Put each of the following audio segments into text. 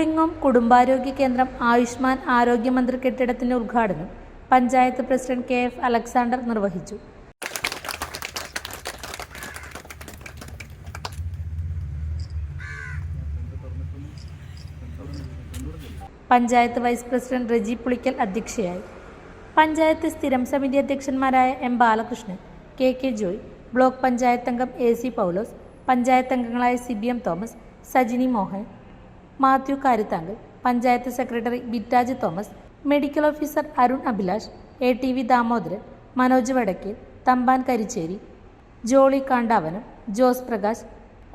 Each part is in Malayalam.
പുളിങ്ങോം കുടുംബാരോഗ്യ കേന്ദ്രം ആയുഷ്മാൻ ആരോഗ്യമന്ത്രി കെട്ടിടത്തിന്റെ ഉദ്ഘാടനം panchayat president K F Alexander നിർവഹിച്ചു. പഞ്ചായത്ത് വൈസ് പ്രസിഡന്റ് റെജി പുളിക്കൽ അധ്യക്ഷയായി. പഞ്ചായത്ത് സ്ഥിരം സമിതി അധ്യക്ഷന്മാരായ M Balakrishnan K K Joy block panchayat അംഗം എ സി പൗലോസ് പഞ്ചായത്ത് അംഗങ്ങളായ C B M Thomas Sajini Mohan Mathew Karuthankal panchayat secretary Bitaji Thomas medical officer Arun Abhilash A T V Damodaran Manoj Vadakkel Thampan Karicheri Jolly Kandavanam Jose Prakash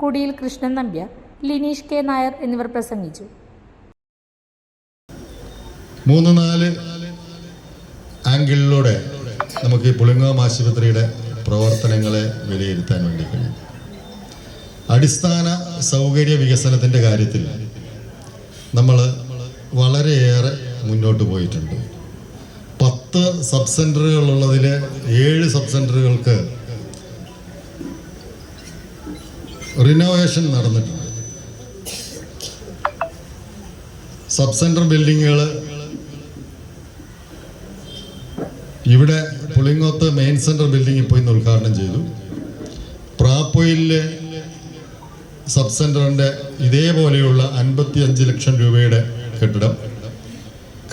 Kudiyil Krishnan Nambiar Lineesh K Nair എന്നിവർ പ്രസംഗിച്ചു. മൂന്ന് നാല് ആംഗിളിലൂടെ നമുക്ക് ഈ പുളിങ്ങോം ആശുപത്രിയുടെ പ്രവർത്തനങ്ങളെ വിലയിരുത്താൻ വേണ്ടി കഴിയും. അടിസ്ഥാന സൗകര്യ വികസനത്തിന്റെ കാര്യത്തിൽ നമ്മൾ വളരെയേറെ മുന്നോട്ട് പോയിട്ടുണ്ട്. പത്ത് സബ് സെന്ററുകളുള്ളതിൽ ഏഴ് സബ് സെന്ററുകൾക്ക് റിനോവേഷൻ നടന്നിട്ടുണ്ട്. സബ് സെന്റർ ബിൽഡിങ്ങുകൾ ഇവിടെ പുളിങ്ങോത്ത് മെയിൻ ബിൽഡിംഗ് ഇപ്പോൾ ഇന്ന് ഉദ്ഘാടനം ചെയ്തു. പ്രാപ്പൊയിലെ സബ് സെന്ററിന്റെ ഇതേപോലെയുള്ള അൻപത്തി അഞ്ച് ലക്ഷം രൂപയുടെ കെട്ടിടം.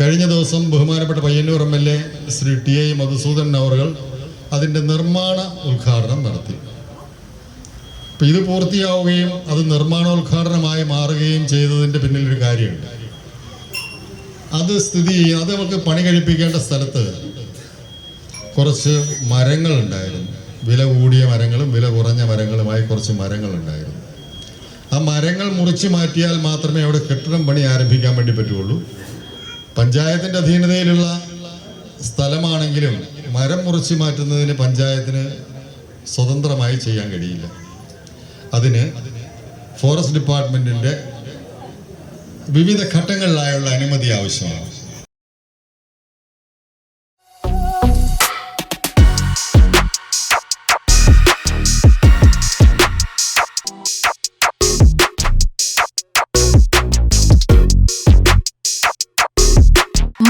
കഴിഞ്ഞ ദിവസം ബഹുമാനപ്പെട്ട Payyanur M L A Shri T I Madhusudan അവറുകൾ അതിന്റെ നിർമ്മാണ ഉദ്ഘാടനം നടത്തി. അപ്പം ഇത് പൂർത്തിയാവുകയും അത് നിർമ്മാണോദ്ഘാടനമായി മാറുകയും ചെയ്തതിന്റെ പിന്നിലൊരു കാര്യമുണ്ട്. അത് സ്ഥിതി അത് നമുക്ക് പണി കഴിപ്പിക്കേണ്ട സ്ഥലത്ത് കുറച്ച് മരങ്ങളുണ്ടായിരുന്നു വില കൂടിയ മരങ്ങളും വില കുറഞ്ഞ മരങ്ങളുമായി കുറച്ച് മരങ്ങളുണ്ടായിരുന്നു ആ മരങ്ങൾ മുറിച്ച് മാറ്റിയാൽ മാത്രമേ അവിടെ കെട്ടിടം പണി ആരംഭിക്കാൻ വേണ്ടി പറ്റുള്ളൂ. പഞ്ചായത്തിന്റെ അധീനതയിലുള്ള സ്ഥലമാണെങ്കിലും മരം മുറിച്ച് മാറ്റുന്നതിന് പഞ്ചായത്തിന് സ്വതന്ത്രമായി ചെയ്യാൻ കഴിയില്ല. അതിന് ഫോറസ്റ്റ് ഡിപ്പാർട്ട്മെന്റിന്റെ വിവിധ ഘട്ടങ്ങളിലായുള്ള അനുമതി ആവശ്യമാണ്.